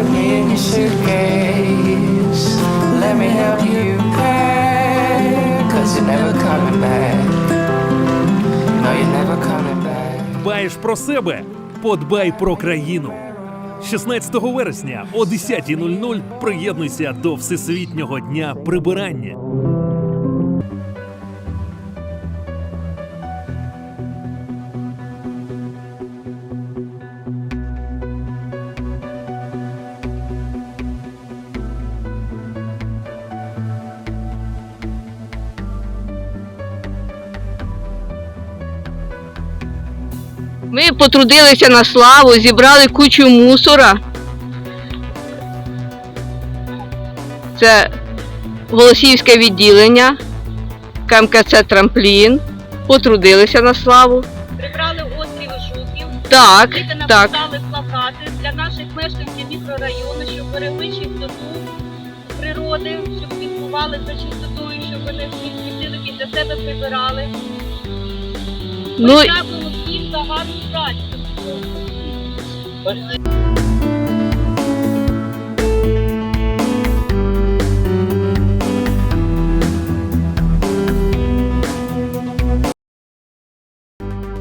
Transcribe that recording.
put me in your suitcase. Let me help you pack, cause you're never coming back. No, you're never coming back. Баєш про себе, подбай про країну. 16 вересня о 10.00 приєднуйся до всесвітнього дня прибирання. Ми потрудилися на славу, зібрали кучу мусора. Це Голосіївське відділення, КМКЦ Трамплін. Потрудилися на славу. Прибрали острів Жуків. Так, Діти так. написали плакати для наших мешканців мікрорайону, щоб берегли чистоту природи, щоб слідкували за чистотою, щоб вони всі після себе прибирали. Ну, всім 嗯。